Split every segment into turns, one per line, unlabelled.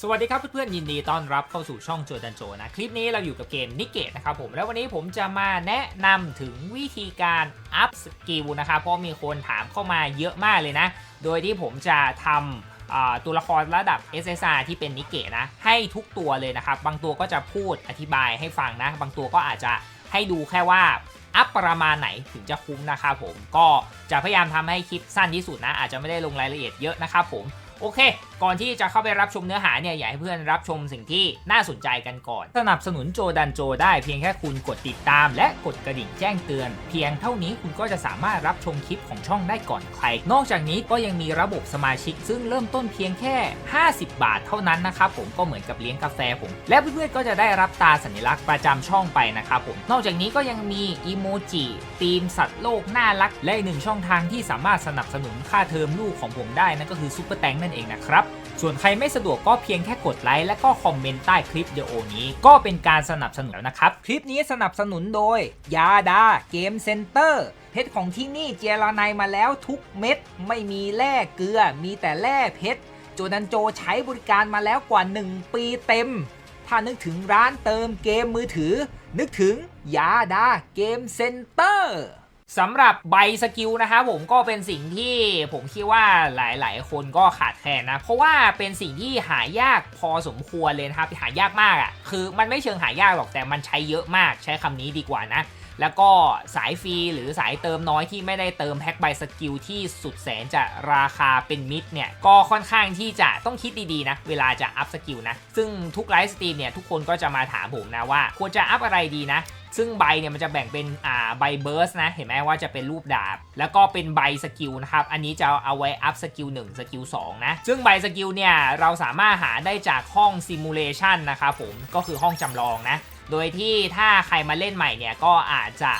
สวัสดีครับเพื่อนๆยินดีต้อนรับเข้าสู่ช่องโจดันโจนะคลิปนี้เราอยู่กับเกมนิเกตนะครับผมแล้ววันนี้ผมจะมาแนะนำถึงวิธีการอัพสกิลนะครับเพราะมีคนถามเข้ามาเยอะมากเลยนะ โดยที่ผมจะทำอ่าตัวละครระดับ SSR ที่เป็นนิเกตนะให้ทุกตัวเลยนะครับบางตัวก็จะพูดอธิบายให้ฟังนะ บางตัวก็อาจจะให้ดูแค่ว่าอัพประมาณไหนถึงจะคุ้มนะครับผมก็จะพยายามทำให้คลิปสั้นที่สุดนะ อาจจะไม่ได้ลงรายละเอียดเยอะนะครับผม โอเค ก่อนที่จะเข้าไปรับชมเนื้อหาเนี่ยอยากให้เพื่อนรับชมสิ่งที่น่าสนใจกันก่อน สนับสนุนโจดันโจได้เพียงแค่คุณกดติดตาม และกดกระดิ่งแจ้งเตือน เพียงเท่านี้คุณก็จะสามารถรับชมคลิปของช่องได้ก่อนใคร นอกจากนี้ก็ยังมีระบบสมาชิก ซึ่งเริ่มต้นเพียงแค่ 50 บาทเท่านั้นนะครับผมก็เหมือนกับเลี้ยงกาแฟผม และเพื่อนๆก็จะได้รับตาสัญลักษณ์ประจำช่องไปนะครับผม นอกจากนี้ก็ยังมีอีโมจิธีมสัตว์โลกน่ารัก และอีกหนึ่งช่องทางที่สามารถสนับสนุนค่าเทอมลูกของผมได้นั่นก็คือซุปเปอร์แตงนั่นเองนะครับ ส่วนใครไม่สะดวกก็เพียงแค่กดไลค์และก็คอมเมนต์ใต้คลิปวิดีโอนี้ ก็เป็นการสนับสนุนแล้วนะครับ คลิปนี้สนับสนุนโดย ยาดาเกมเซ็นเตอร์เพชรของที่นี่เจรไนายมาแล้วทุกเม็ด ไม่มีแร่เกลือ มีแต่แร่เพชรโจดันโจใช้บริการมาแล้วกว่า 1 ปีเต็ม ถ้านึกถึงร้านเติมเกมมือถือ นึกถึงยาดาเกมเซ็นเตอร์ สำหรับใบสกิลนะครับผมก็เป็นสิ่งที่ผมคิดว่าหลายๆ คนก็ขาดแคลนนะ เพราะว่าเป็นสิ่งที่หายากพอสมควรเลยนะครับหายากมากอะ่ะ คือมันไม่เชิงหายากหรอกแต่มันใช้เยอะมากใช้คำนี้ดีกว่านะแล้วก็สายฟรีหรือสายเติมน้อยที่ไม่ได้เติมแพ็คใบสกิลที่สุดแสนจะราคาเป็นมิตรเนี่ยก็ค่อนข้างที่จะต้องคิดดีๆนะเวลาจะอัพสกิลนะซึ่งทุกไลฟ์สตรีมเนี่ยทุกคนก็จะมาถามผมนะว่าควรจะอัพอะไรดีนะ ซึ่งใบเนี่ยมันจะแบ่งเป็นอ่าใบเบิร์สนะ เห็นไหมว่าจะเป็นรูปดาบ แล้วก็เป็นใบสกิลนะครับ อันนี้จะเอาไว้อัพสกิล1สกิล2นะ ซึ่งใบสกิลเนี่ยเราสามารถหาได้จากห้องซิมูเลชันนะครับผม ก็คือห้องจำลองนะ โดยที่ถ้าใครมาเล่นใหม่เนี่ยก็อาจจะ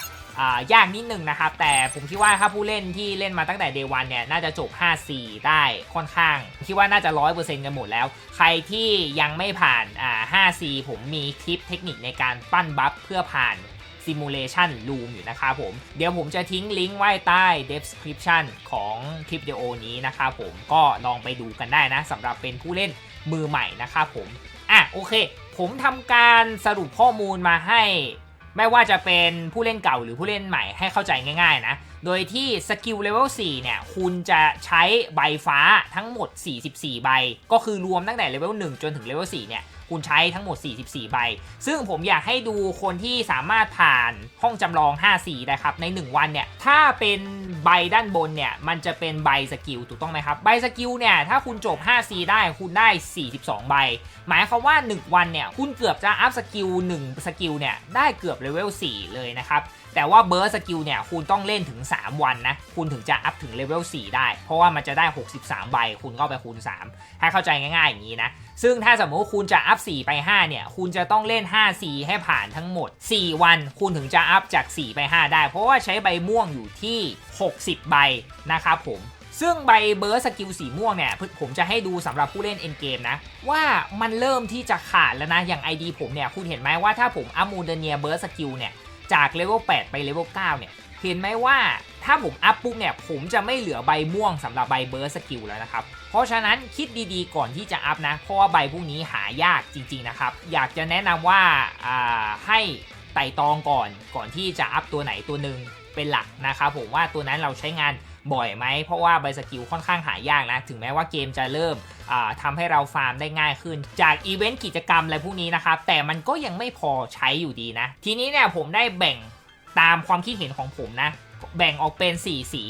ยากนิดนึงนะครับ แต่ผมคิดว่าถ้าผู้เล่นที่เล่นมาตั้งแต่เดวันเนี่ย น่าจะจบ 5-4 ได้ค่อนข้าง คิดว่าน่าจะ 100%กันหมดแล้ว ใครที่ยังไม่ผ่านอ่า 5-4 ผมมีคลิปเทคนิคในการปั้นบัฟเพื่อผ่าน Simulation Room อยู่นะครับผม เดี๋ยวผมจะทิ้งลิงก์ไว้ใต้ description ของคลิปวิดีโอนี้นะครับผมก็ลองไปดูกันได้นะสำหรับเป็นผู้เล่นมือใหม่นะครับผมอะโอเค ผมทำการสรุปข้อมูลมาให้ ไม่ว่าจะเป็นผู้เล่นเก่าหรือผู้เล่นใหม่ให้เข้าใจง่าย ๆ นะ โดยที่สกิลเลเวล4เนี่ย คุณจะใช้ใบฟ้าทั้งหมด 44 ใบ ก็คือรวมตั้งแต่เลเวล1จนถึงเลเวล4เนี่ย คุณใช้ทั้งหมด 44 ใบ ซึ่งผมอยากให้ดูคนที่สามารถผ่านห้องจำลอง 54 นะครับ ใน 1 วันเนี่ย ถ้าเป็นใบด้านบนเนี่ย มันจะเป็นใบสกิล ถูกต้องไหมครับ ใบสกิลเนี่ย ถ้าคุณจบ 5C ได้คุณได้ 42 ใบ หมายความว่า 1 วันเนี่ย คุณเกือบจะอัพสกิล 1 สกิลเนี่ย ได้เกือบเลเวล 4 เลยนะครับ แต่ว่าเบ r ร์สกิลเนี่ยคุณต้องเล่นถึง 3 วันนะ คุณถึงจะอัพถึงเลเวล4ได้ เพราะว่ามันจะได้ 63 ใบ คุณก็ไปคูณ 3 ให้เข้าใจง่ายๆอย่างนี้นะ ซึ่งถ้าสมมติคุณจะอัพ 4 ไป 5 เนี่ย คุณจะต้องเล่น 5 4 ให้ผ่านทั้งหมด 4 วัน คุณถึงจะอัพจาก 4 ไป 5 ได้ เพราะว่าใช้ใบม่วงอยู่ที่ 60 ใบนะครับผมซึ่งใบเบ r ร์สกิลสีม่วงเนี่ยผมจะให้ดูสำหรับผู้เล่นเอ็นเกมนะ ว่ามันเริ่มที่จะขาดแล้วนะ อย่าง ID ผมเนี่ย คุณเห็นไหมว่าถ้าผมอัพมูเดเนียเบ r ร์สกิลเนี่ย จากเลเวล8ไปเลเวล9เนี่ยเห็นไหมว่าถ้าผมอัพปุ๊บเนี่ยผมจะไม่เหลือใบม่วงสำหรับใบเบ r ร์สกิลแล้วนะครับ เพราะฉะนั้นคิดดีๆก่อนที่จะอัพนะ เพราะว่าใบพวกนี้หายากจริงๆนะครับ อยากจะแนะนำว่าอ่าให้ไต่ตองก่อนก่อนที่จะอัพตัวไหนตัวหนึ่งเป็นหลักนะครับผมว่าตัวนั้นเราใช้งานบ่อยไหม เพราะว่าใบสกิลค่อนข้างหายากนะ ถึงแม้ว่าเกมจะเริ่ม ทำให้เราฟาร์มได้ง่ายขึ้น จากอีเวนต์กิจกรรมอะไรพวกนี้นะครับ แต่มันก็ยังไม่พอใช้อยู่ดีนะ ทีนี้เนี่ยผมได้แบ่งตามความคิดเห็นของผมนะ แบ่งออกเป็น 4 สี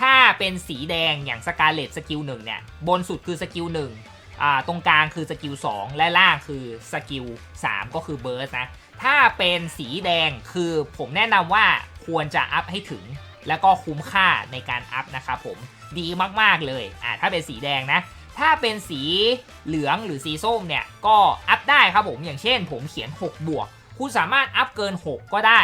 ถ้าเป็นสีแดงอย่างสกาเลตสกิลหนึ่งเนี่ย บนสุดคือสกิลหนึ่งตรงกลางคือสกิล2และล่างคือสกิล3ก็คือเบิร์สนะ ถ้าเป็นสีแดงคือผมแนะนำว่าควรจะอัพให้ถึง แล้วก็คุ้มค่าในการอัพนะครับผมดีมากๆเลยอ่าถ้าเป็นสีแดงนะ ถ้าเป็นสีเหลืองหรือสีส้มเนี่ยก็อัพได้ครับผมอย่างเช่น ผมเขียน 6 บวก คุณสามารถอัพเกิน 6 ก็ได้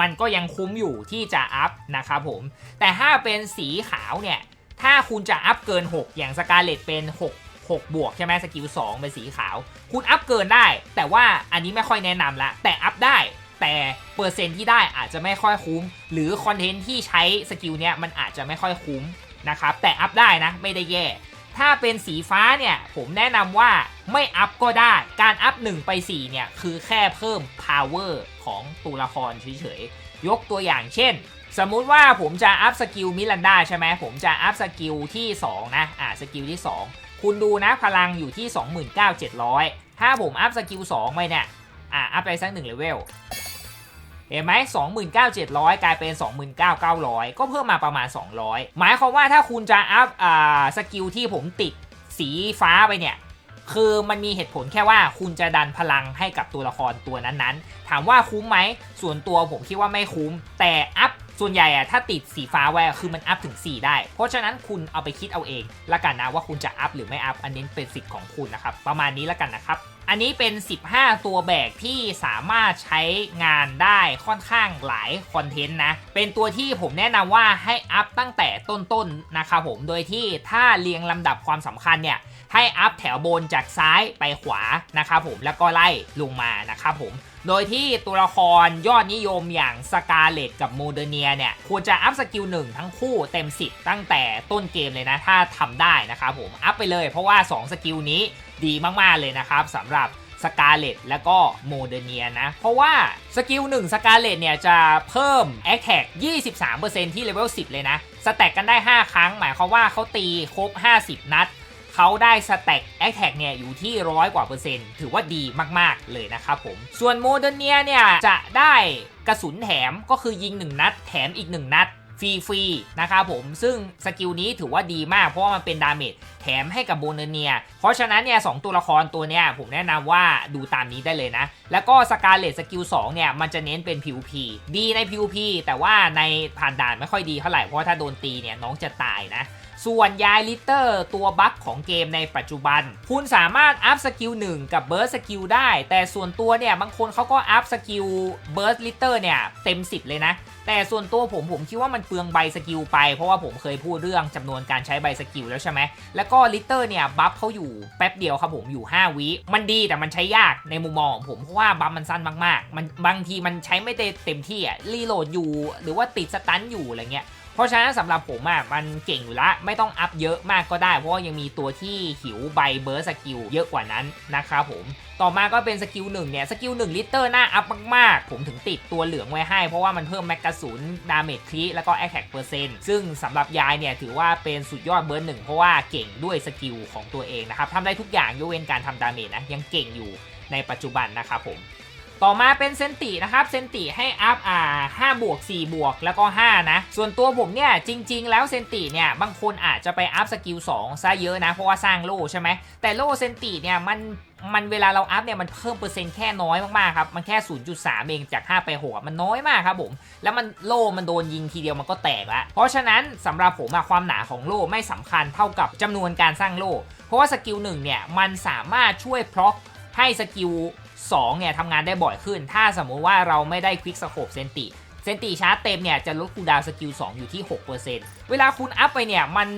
มันก็ยังคุ้มอยู่ที่จะอัพนะครับผม แต่ถ้าเป็นสีขาวเนี่ยถ้าคุณจะอัพเกิน 6 อย่างสกาเลตเป็น 6 6 บวกใช่ไหมสกิล2เป็นสีขาว คุณอัพเกินได้ แต่ว่าอันนี้ไม่ค่อยแนะนำละแต่อัพได้ แต่เปอร์เซ็นต์ที่ได้อาจจะไม่ค่อยคุ้ม หรือคอนเทนต์ที่ใช้สกิลเนี้ยมันอาจจะไม่ค่อยคุ้มนะครับแต่อัพได้นะไม่ได้แย่ ถ้าเป็นสีฟ้าเนี่ย ผมแนะนำว่าไม่อัพก็ได้ การอัพ 1 ไป 4 เนี่ย คือแค่เพิ่ม power ของตัวละครเฉยๆ ยกตัวอย่างเช่น สมมุติว่าผมจะอัพสกิลมิลันดาใช่ไหม ผมจะอัพสกิลที่ 2 นะ อ่าสกิลที่ 2 คุณดูนะพลังอยู่ที่ 29,700 ถ้าผมอัพสกิล2ไปเนี่ย อ่าอัพไปสักหนึ่งเลเวล เห็นไหม29,700กลายเป็น29,900ก็เพิ่มมาประมาณ200หมายความว่าถ้าคุณจะอัพอ่าสกิลที่ผมติดสีฟ้าไปเนี่ยคือมันมีเหตุผลแค่ว่าคุณจะดันพลังให้กับตัวละครตัวนั้นๆ ถามว่าคุ้มไหม ส่วนตัวผมคิดว่าไม่คุ้ม แต่อัพส่วนใหญ่อะถ้าติดสีฟ้าไว้คือมันอัพถึง 4 ได้ เพราะฉะนั้นคุณเอาไปคิดเอาเองละกันนะว่าคุณจะอัพหรือไม่อัพอันนี้เป็นสิทธิ์ของคุณนะครับ ประมาณนี้ละกันนะครับ อันนี้เป็น 15 ตัวแบกที่สามารถใช้งานได้ค่อนข้างหลายคอนเทนต์นะ เป็นตัวที่ผมแนะนำว่าให้อัพตั้งแต่ต้นๆนะครับผม โดยที่ถ้าเรียงลำดับความสำคัญเนี่ยให้อัพแถวบนจากซ้ายไปขวานะครับผมแล้วก็ไล่ลงมานะครับผม โดยที่ตัวละครยอดนิยมอย่างสกาเลตกับโมเดเนียเนี่ยควรจะอัพสกิลหนึ่งทั้งคู่เต็ม 10 ตั้งแต่ต้นเกมเลยนะ ถ้าทำได้นะครับผมอัพไปเลยเพราะว่า 2 สกิลนี้ดีมาก ๆ เลยนะครับสำหรับสกาเลตและก็โมเดเนียนะ เพราะว่าสกิล1สกาเลตเนี่ยจะเพิ่ม a t t a c 23%ที่เลเวล10 เลยนะ สแต็กกันได้ 5 ครั้ง หมายความว่าเขาตีครบ 50 นัด เขาได้สแต็กแอคแท็กเนี่ยอยู่ที่ร้อยกว่าเปอร์เซ็นต์ถือว่าดีมากๆเลยนะครับผม ส่วนโมเดเนียเนี่ยจะได้กระสุนแถมก็คือยิง 1 นัด แถมอีก 1 นัด ฟรีๆนะครับผมซึ่งสกิลนี้ถือว่าดีมาก เพราะว่ามันเป็นดาเมจแถมให้กับโบเนเนีย เพราะฉะนั้นเนี่ยสตัวละครตัวเนี้ยผมแนะนำว่าดูตามนี้ได้เลยนะ แล้วก็สกาเลตสกิล2เนี่ยมันจะเน้นเป็น PVP ดีใน PVP แต่ว่าในผ่านด่านไม่ค่อยดีเท่าไหร่เพราะถ้าโดนตีเนี่ยน้องจะตายนะส่วนยายลิเตอร์ตัวบัคของเกมในปัจจุบัน คุณสามารถอัพสกิล1กับเบิร์สสกิลได้ แต่ส่วนตัวเนี่ยบางคนเขาก็อัพสกิลเบิร์สลิเตอร์เนี่ยเต็ม 10 เลยนะ แต่ส่วนตัวผมผมคิดว่ามันเปลืองใบสกิลไป เพราะว่าผมเคยพูดเรื่องจำนวนการใช้ใบสกิลแล้วใช่ไหมแล้วก็ลิเตอร์เนี่ยบัฟเขาอยู่แป๊บเดียวครับผมอยู่ 5 วิมันดีแต่มันใช้ยากในมุมมองของผมเพราะว่าบัฟมันสั้นมากๆ มันบางทีมันใช้ไม่ได้เต็มที่อะรีโหลดอยู่ หรือว่าติดสตันอยู่อะไรเงี้ย เพราะฉะนั้นสำหรับผมอะมันเก่งอยู่ละ ไม่ต้องอัพเยอะมากก็ได้ เพราะว่ายังมีตัวที่หิวใบเบอร์สกิลเยอะกว่านั้นนะครับผมต่อมาก็เป็นสกิลหนึ่งเนี่ย สกิลหนึ่งลิตเตอร์หน้าอัพมากๆ ผมถึงติดตัวเหลืองไว้ให้ เพราะว่ามันเพิ่มแมกกาซูนดาเมจครีแล้วก็แอคแท็กเปอร์เซ็นต์ซึ่งสำหรับยายเนี่ย ถือว่าเป็นสุดยอดเบอร์หนึ่งเพราะว่าเก่งด้วยสกิลของตัวเองนะครับทำได้ทุกอย่างยกเว้นการทำดาเมจนะ ยังเก่งอยู่ในปัจจุบันนะครับผม ต่อมาเป็นเซนตินะครับเซนติให้อัพอ่า5บวก4บวกแล้วก็ 5 นะ ส่วนตัวผมเนี่ย จริง ๆ แล้วเซนติเนี่ยบางคนอาจจะไปอัพสกิล2ซะเยอะนะ เพราะว่าสร้างโล่ใช่ไหมแต่โล่เซนติเนี่ยมันมันเวลาเราอัพเนี่ยมันเพิ่มเปอร์เซ็นต์แค่น้อยมากๆครับมันแค่ 0.3 เองจาก 5 ไป6มันน้อยมากครับผม แล้วมันโล่มันโดนยิงทีเดียวมันก็แตกละเพราะฉะนั้นสำหรับผมอะความหนาของโล่ไม่สำคัญเท่ากับจำนวนการสร้างโล่เพราะว่าสกิลหนึ่งเนี่ยมันสามารถช่วยพร็อกให้สกิล 2เนี่ยทำงานได้บ่อยขึ้น ถ้าสมมุติว่าเราไม่ได้ควิกสโคปเซนติเซนติชาร์จเต็มเนี่ยจะลดคูลดาวสกิล2อยู่ที่ 6%เวลาคุณอัพไปเนี่ยมัน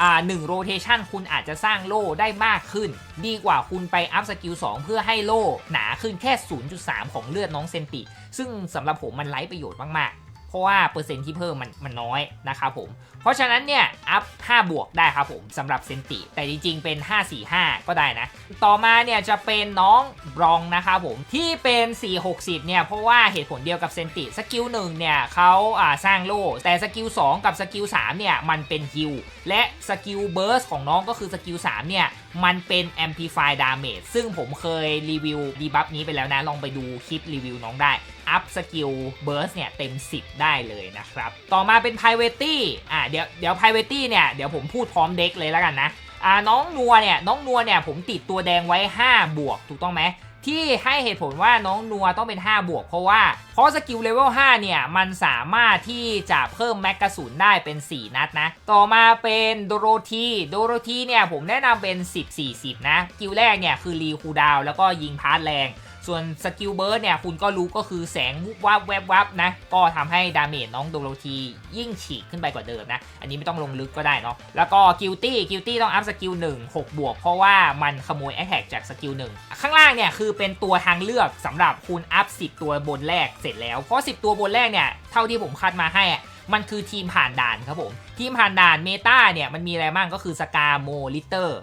อ่าหนึ่งโรเทชันคุณอาจจะสร้างโล่ได้มากขึ้น ดีกว่าคุณไปอัพสกิล2เพื่อให้โล่หนาขึ้นแค่ 0.3 ของเลือดน้องเซนติ ซึ่งสำหรับผมมันไร้ประโยชน์มากๆ เพราะว่าเปอร์เซ็นต์ที่เพิ่มมันมันน้อยนะครับผม เพราะฉะนั้นเนี่ยอัพ 5 บวกได้ครับผมสำหรับเซนติ แต่จริงๆเป็น 545 ก็ได้นะ ต่อมาเนี่ยจะเป็นน้องบรองนะครับผมที่เป็น 460 เนี่ย เพราะว่าเหตุผลเดียวกับเซนติสกิล1เนี่ยเขาอ่าสร้างโล่แต่สกิล2กับสกิล3เนี่ยมันเป็นฮิลและสกิลเบิร์สของน้องก็คือสกิล3เนี่ยมันเป็น Amplify Damage ซึ่งผมเคยรีวิวดีบัฟนี้ไปแล้วนะ ลองไปดูคลิปรีวิวน้องได้ อัพสกิลเบิร์สเนี่ยเต็ม 10 ได้เลยนะครับ ต่อมาเป็น p r i v a t y อ่าเดี๋ยวเดี๋ยว p r i v a t y เนี่ยเดี๋ยวผมพูดพร้อมเด็กเลยแล้วกันนะอ่าน้องนัวเนี่ยน้องนัวเนี่ยผมติดตัวแดงไว้ 5 บวกถูกต้องไหม ที่ให้เหตุผลว่าน้องนัวต้องเป็น 5 บวก เพราะว่าเพราะสกิลเลเวล 5 เนี่ย มันสามารถที่จะเพิ่มแมกกาสุนได้เป็น 4 นัดนะ ต่อมาเป็นโดโรธีโดโรธีเนี่ย ผมแนะนำเป็น 10 40 นะสกิลแรกเนี่ย คือรีคูดาวแล้วก็ยิงพาร์ทแรง ส่วนสกิลเบิร์ดเนี่ยคุณก็รู้ก็คือแสงวุบวับแวบวับนะ ก็ทำให้ดาเมจน้องโดโรธียิ่งฉีกขึ้นไปกว่าเดิมนะ อันนี้ไม่ต้องลงลึกก็ได้เนาะ แล้วก็กิลตี้กิลตี้ต้องอัพสกิล1 6 บวก เพราะว่ามันขโมยแอ t แทกจากสกิล1ข้างล่างเนี่ยคือเป็นตัวทางเลือกสำหรับคุณอัพ 10 ตัวบนแรกเสร็จแล้ว เพราะ 10 ตัวบนแรกเนี่ยเท่าที่ผมคัดมาให้อะมันคือทีมผ่านด่านครับผม ทีมผ่านด่านเมตาเนี่ยมันมีอะไรบ้างก็คือสกาโมลิเตอร์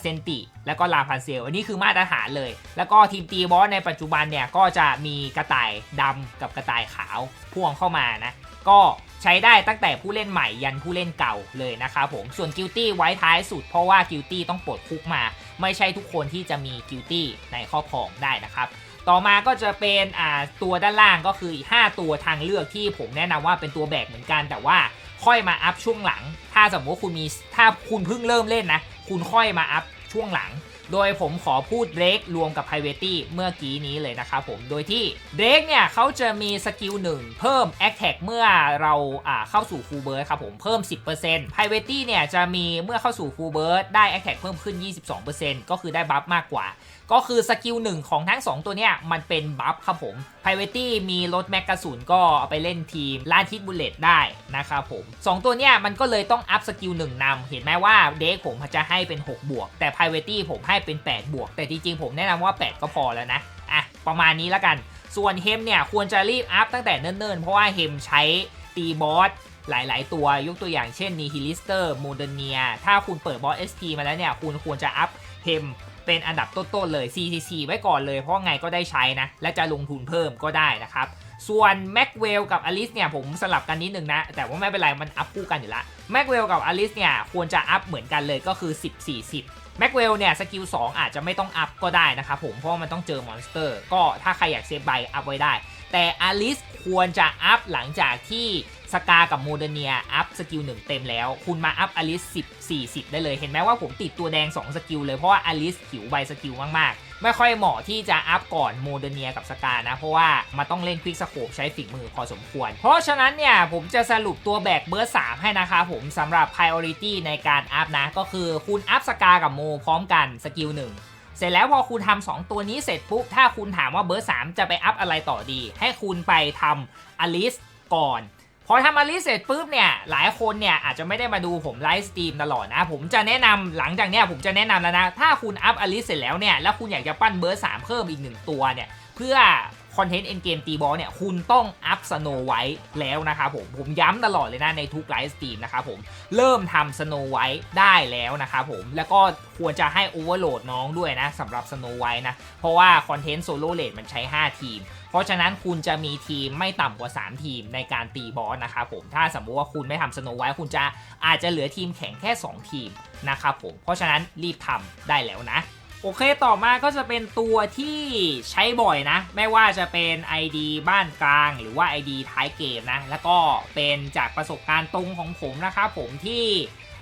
เซนติ แล้วก็ลาพันเซล อันนี้คือมาตรฐานเลย แล้วก็ทีมตีบอสในปัจจุบันเนี่ย ก็จะมีกระต่ายดำกับกระต่ายขาวพ่วงเข้ามานะ ก็ใช้ได้ตั้งแต่ผู้เล่นใหม่ยันผู้เล่นเก่าเลยนะครับผม ส่วนกิลตี้ไว้ท้ายสุดเพราะว่ากิลตี้ต้องปลดคุกมา ไม่ใช่ทุกคนที่จะมีกิลตี้ในครอบครองได้นะครับต่อมาก็จะเป็นตัวด้านล่างก็คืออีก5ตัวทางเลือกที่ผมแนะนำว่าเป็นตัวแบกเหมือนกัน แต่ว่าค่อยมาอัพช่วงหลัง ถ้าสมมติคุณมีถ้าคุณเพิ่งเริ่มเล่นนะ คุณค่อยมาอัพช่วงหลัง โดยผมขอพูดเดรกรวมกับ p r i v a t y เมื่อกี้นี้เลยนะครับผม โดยที่เดรกเนี่ยเขาจะมีสกิลหนึ่งเพิ่ม a t t a c เมื่อเราอ่าเข้าสู่ฟูลเบิร์ดครับผมเพิ่ม 10% p r i v a t y เนี่ยจะมีเมื่อเข้าสู่ฟูลเบิร์ดได้ a t t a c เพิ่มขึ้น 22%ก็คือได้บัฟมากกว่า ก็คือสกิลหนึ่งของทั้ง 2 ตัวเนี่ยมันเป็นบัฟครับผม p r i v a t y มีลดแมกกาสุนก็เอาไปเล่นทีมล่าทิศบุลเลตได้นะครับผม 2 ตัวเนี่ยมันก็เลยต้องอัพสกิลหนึ่งนำเห็นไหมว่าเด็กผมจะให้เป็น 6 บวก แต่ p r i v a t y ผมให้เป็น 8 บวก แต่จริงๆผมแนะนำว่า 8 ก็พอแล้วนะอะประมาณนี้แล้วกัน ส่วนเฮมเนี่ยควรจะรีบอัพตั้งแต่เนิ่นๆ เพราะว่าเฮมใช้ตีบอสหลาย ๆ ตัวยกตัวอย่างเช่นนีฮิลิสเตอร์โมเดเนียถ้าคุณเปิดบอส SP มาแล้วเนี่ยคุณควรจะอัพเฮม เป็นอันดับต้นๆเลย CCC ไว้ก่อนเลยเพราะไงก็ได้ใช้นะ และจะลงทุนเพิ่มก็ได้นะครับ ส่วนแม็กเวลกับอลิสเนี่ยผมสลับกันนิดนึงนะ แต่ว่าไม่เป็นไรมันอัพคู่กันอยู่ละแม็กเวลกับอลิสเนี่ยควรจะอัพเหมือนกันเลยก็คือ 10 40แม็กเวลเนี่ยสกิล2อาจจะไม่ต้องอัพก็ได้นะครับผมเพราะมันต้องเจอมอนสเตอร์ ก็ถ้าใครอยากเซฟใบอัพไว้ได้ แต่อลิสควรจะอัพหลังจากที่ สกากับโมเดเนียอัพสกิล1เต็มแล้ว คุณมาอัพอลิส10 40 ได้เลย เห็นไหมว่าผมติดตัวแดง 2 สกิลเลย เพราะว่าอลิสหิวใบสกิลมาก ๆ ไม่ค่อยเหมาะที่จะอัพก่อนโมเดเนียกับสกานะ เพราะว่ามันต้องเล่นควิกสโคปใช้ฝีมือพอสมควร เพราะฉะนั้นเนี่ย ผมจะสรุปตัวแบกเบอร์3ให้นะคะผมสำหรับ priority ในการอัพนะ ก็คือคุณอัพสกากับโมพร้อมกันสกิล1เสร็จแล้วพอคุณทำ2ตัวนี้เสร็จปุ๊บ ถ้าคุณถามว่าเบอร์ 3 จะไปอัพอะไรต่อดี ให้คุณไปทำอลิสก่อน พอทำอลิสเสร็จปุ๊บเนี่ยหลายคนเนี่ยอาจจะไม่ได้มาดูผมไลฟ์สตรีมตลอดนะ ผมจะแนะนำหลังจากเนี้ยผมจะแนะนำแล้วนะ ถ้าคุณอัพอลิสเสร็จแล้วเนี่ยแล้วคุณอยากจะปั้นเบอร์สามเพิ่มอีกหนึ่งตัวเนี่ยเพื่อ คอนเทนต์เอ็นเกมตีบอลเนี่ยคุณต้องอัพสโนไวท์แล้วนะครับผมผมย้ำตลอดเลยนะในทุกไลฟ์สตรีมนะครับผมเริ่มทำสโนไวท์ได้แล้วนะครับผมแล้วก็ควรจะให้โอเวอร์โหลดน้องด้วยนะสำหรับสโนไวท์นะเพราะว่าคอนเทนต์โซโล่เลดมันใช้ 5 ทีม เพราะฉะนั้นคุณจะมีทีมไม่ต่ำกว่า 3 ทีมในการตีบอสนะครับผมถ้าสมมุติว่าคุณไม่ทำสโนไวท์คุณจะอาจจะเหลือทีมแข่งแค่ 2 ทีมนะครับผมเพราะฉะนั้นรีบทำได้แล้วนะ โอเคต่อมาก็จะเป็นตัวที่ใช้บ่อยนะ ไม่ว่าจะเป็น ID บ้านกลาง หรือว่า ID ท้ายเกมนะ แล้วก็เป็นจากประสบการณ์ตรงของผมนะครับผมที่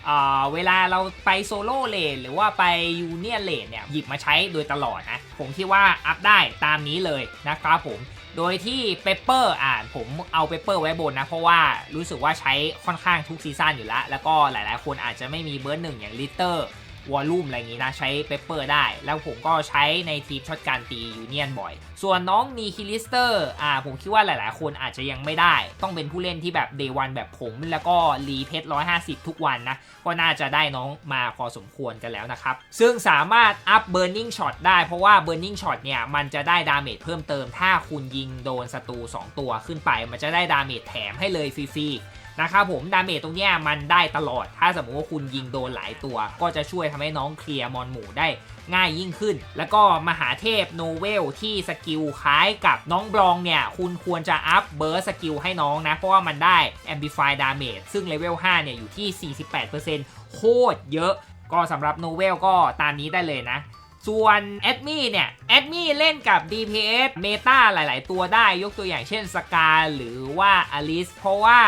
เอ่อเวลาเราไปโซโล่เลนหรือว่าไปยูเนียนเลนเนี่ยหยิบมาใช้โดยตลอดนะ ผมคิดว่าอัพได้ตามนี้เลยนะครับผมโดยที่เปเปอร์อ่านผมเอาเปเปอร์ไว้บนนะ เพราะว่ารู้สึกว่าใช้ค่อนข้างทุกซีซั่นอยู่แล้ว แล้วก็หลายๆ คนอาจจะไม่มีเบอร์หนึ่งอย่างลิเตอร์ วอลลุ่มอะไรอย่างนี้นะ ใช้เปเปอร์ได้ แล้วผมก็ใช้ในทีมช็อตการตียูเนียนบ่อยส่วนน้องนีคิลิสเตอร์อ่าผมคิดว่าหลายๆ คนอาจจะยังไม่ได้ ต้องเป็นผู้เล่นที่แบบเดวันแบบผมแล้วก็รีเพชร150ทุกวันนะ ก็น่าจะได้น้องมาพอสมควรกันแล้วนะครับ ซึ่งสามารถอัพเบ u r ร์ i ิ g งช็อตได้เพราะว่าเบ u r ร์ i ิ g งช็อตเนี่ย มันจะได้ดาเมจเพิ่มเติม ถ้าคุณยิงโดนศัตรู2 ตัวขึ้นไป มันจะได้ดาเมจแถมให้เลยฟรีๆนะครับผมดาเมจตรงเนี้ยมันได้ตลอด ถ้าสมมติว่าคุณยิงโดนหลายตัว ก็จะช่วยทำให้น้องเคลียร์มอนหมู่ได้ ง่ายยิ่งขึ้น แล้วก็มหาเทพโนเวลที่สกิลคล้ายกับน้องบรองเนี่ย คุณควรจะอัพเบิร์สกิลให้น้องนะ เพราะว่ามันได้ Amplify Damage ซึ่งเลเวล 5 เนี่ย อยู่ที่ 48%โคตรเยอะ ก็สำหรับโนเวลก็ตามนี้ได้เลยนะส่วนแอดมี่เนี่ย แอดมี่เล่นกับ DPS เมตาหลาย ๆ ตัวได้ยกตัวอย่างเช่นสกาหรือว่าอลิสเพราะว่า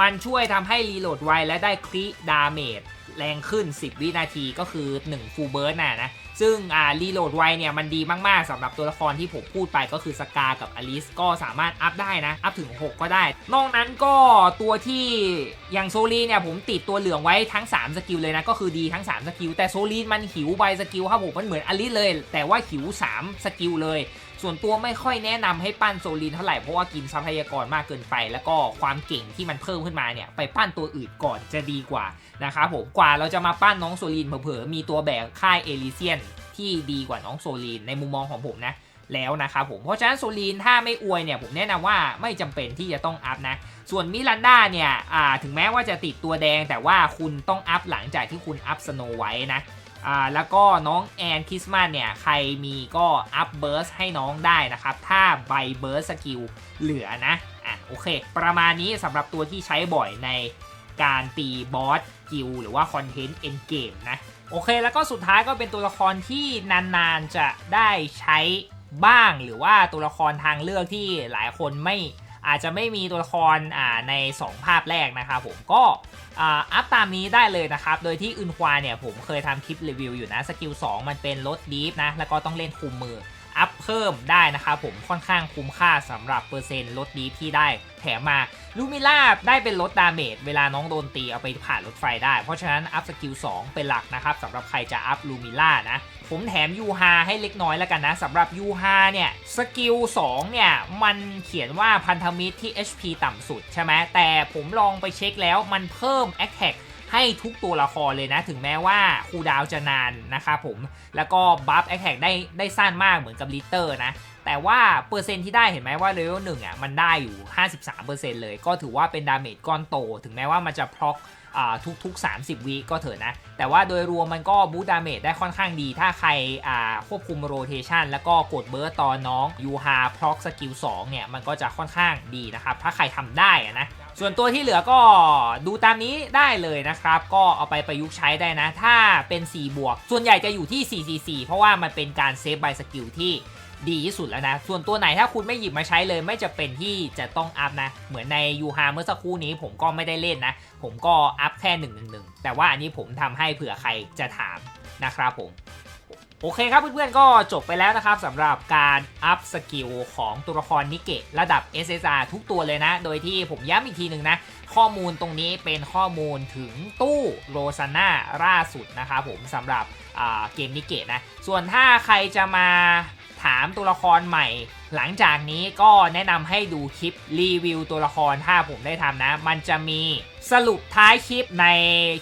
มันช่วยทำให้รีโหลดไวและได้คริดาเมจ แรงขึ้น 10 วินาทีก็คือ 1 ฟูลเบิร์น่ะนะ ซึ่งอ่ารีโหลดไวเนี่ยมันดีมากๆสำหรับตัวละครที่ผมพูดไปก็คือสกากับอลิสก็สามารถอัพได้นะ อัพถึง 6 ก็ได้ นอกนั้นก็ตัวที่อย่างโซลีเนี่ยผมติดตัวเหลืองไว้ทั้ง 3 สกิลเลยนะ ก็คือดีทั้ง 3 สกิล แต่โซลีมันหิวใบสกิลครับผมมันเหมือนอลิสเลย แต่ว่าหิว 3 สกิลเลย ส่วนตัวไม่ค่อยแนะนำให้ปั้นโซลีนเท่าไหร่เพราะว่ากินทรัพยากรมากเกินไป แล้วก็ความเก่งที่มันเพิ่มขึ้นมาเนี่ยไปปั้นตัวอื่นก่อนจะดีกว่านะครับผมกว่าเราจะมาปั้นน้องโซลีนเผลอๆมีตัวแบกค่ายเอลิเซียนที่ดีกว่าน้องโซลีนในมุมมองของผมนะแล้วนะครับผม เพราะฉะนั้นโซลีนถ้าไม่อวยเนี่ยผมแนะนำว่าไม่จำเป็นที่จะต้องอัพนะ ส่วนมิลันดาเนี่ยถึงแม้ว่าจะติดตัวแดงแต่ว่าคุณต้องอัพหลังจากที่คุณอัพสโนไว้นะ อ่าแล้วก็น้องแอนคริสต์มาสเนี่ย ใครมีก็อัพเบิร์สให้น้องได้นะครับ ถ้าใบเบิร์สสกิลเหลือนะ อะโอเค ประมาณนี้สำหรับตัวที่ใช้บ่อยในการตีบอสกิลหรือว่าคอนเทนต์เอ็นเกมนะ โอเค แล้วก็สุดท้ายก็เป็นตัวละครที่นานๆจะได้ใช้บ้าง หรือว่าตัวละครทางเลือกที่หลายคนไม่ อาจจะไม่มีตัวละครอ่าใน 2 ภาพแรกนะครับผมก็อ่อัพตามนี้ได้เลยนะครับ โดยที่อึนควาเนี่ยผมเคยทำคลิปรีวิวอยู่นะสกิล2มันเป็นลดดีฟนะ แล้วก็ต้องเล่นคุมมืออัพเพิ่มได้นะครับผมค่อนข้างคุ้มค่าสำหรับเปอร์เซ็นต์ลดดีฟที่ได้แถมมาลูมิล่าได้เป็นลดดาเมจเวลาน้องโดนตีเอาไปผ่านรถไฟได้ เพราะฉะนั้นอัพสกิล2เป็นหลักนะครับสำหรับใครจะอัพลูมิล่านะ ผมแถมยูฮาให้เล็กน้อยแล้วกันนะสำหรับยูฮาเนี่ยสกิล2เนี่ยมันเขียนว่าพันธมิตรที่ HP ต่ำสุดใช่ไหมแต่ผมลองไปเช็คแล้วมันเพิ่ม a t t a c ให้ทุกตัวละครเลยนะ ถึงแม้ว่าคูดาวจะนานนะครับผม แล้วก็บัฟ a t t a c ได้ได้สั้นมากเหมือนกับลิเตอร์นะ แต่ว่าเปอร์เซ็นที่ได้เห็นไหมว่าเลเวลหนึ่งอะมันได้อยู่ 53%เลย ก็ถือว่าเป็นดาเมจก้อนโต ถึงแม้ว่ามันจะพล็อก ทุกๆ 30 วิก็เถอะนะ แต่ว่าโดยรวมมันก็บูตดาเมจได้ค่อนข้างดี ถ้าใครควบคุมโรเทชันแล้วก็กดเบิร์ตตอนน้องยูฮาพล็อกสกิล2เนี่ย มันก็จะค่อนข้างดีนะครับ ถ้าใครทำได้นะส่วนตัวที่เหลือก็ดูตามนี้ได้เลยนะครับ ก็เอาไปประยุกต์ใช้ได้นะ ถ้าเป็น 4 บวก ส่วนใหญ่จะอยู่ที่ 444 เพราะว่ามันเป็นการเซฟใบสกิลที่ ดีที่สุดแล้วนะ ส่วนตัวไหนถ้าคุณไม่หยิบมาใช้เลยไม่จะเป็นที่จะต้องอัพนะ เหมือนในยูฮาเมื่อสักครู่นี้ผมก็ไม่ได้เล่นนะ ผมก็อัพแค่1นึแต่ว่าอันนี้ผมทำให้เผื่อใครจะถามนะครับผมโอเคครับเพื่อนๆก็จบไปแล้วนะครับสำหรับการอัพสกิลของตัวละครนิเกะระดับ SSR ทุกตัวเลยนะ โดยที่ผมย้ำอีกทีหนึ่งนะ ข้อมูลตรงนี้เป็นข้อมูลถึงตู้โรซาน่าล่าสุดนะครับผมสำหรับ เกมนิเกะนะ ส่วนถ้าใครจะมาถามตัวละครใหม่ หลังจากนี้ก็แนะนำให้ดูคลิปรีวิวตัวละครถ้าผมได้ทำนะ มันจะมี สรุปท้ายคลิปใน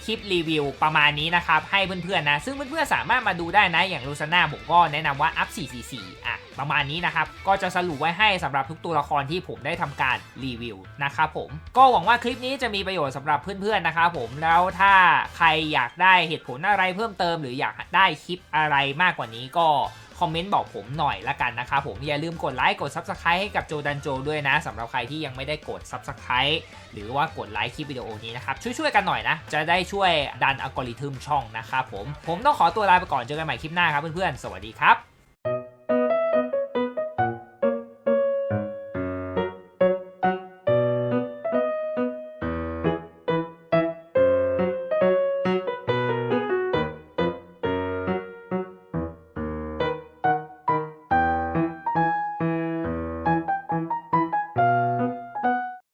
คลิปรีวิวประมาณนี้นะครับ ให้เพื่อนๆนะ ซึ่งเพื่อนๆสามารถมาดูได้นะอย่างลูซาน่าผมก็แนะนำว่าอัพ 444 อะ ประมาณนี้นะครับ ก็จะสรุปไว้ให้สำหรับทุกตัวละครที่ผมได้ทำการรีวิวนะครับผม ก็หวังว่าคลิปนี้จะมีประโยชน์สำหรับเพื่อนๆนะครับผมแล้วถ้าใครอยากได้เหตุผลอะไรเพิ่มเติม หรืออยากได้คลิปอะไรมากกว่านี้ก็ คอมเมนต์บอกผมหน่อยละกันนะครับผมอย่าลืมกดไลค์กด Subscribe ให้กับโจดันโจด้วยนะสำหรับใครที่ยังไม่ได้กด Subscribe หรือว่ากดไลค์คลิปวิดีโอนี้นะครับช่วยๆกันหน่อยนะ จะได้ช่วยดันอัลกอริทึมช่องนะครับผมผมต้องขอตัวลาไปก่อนเจอกันใหม่คลิปหน้าครับเพื่อนๆสวัสดีครับ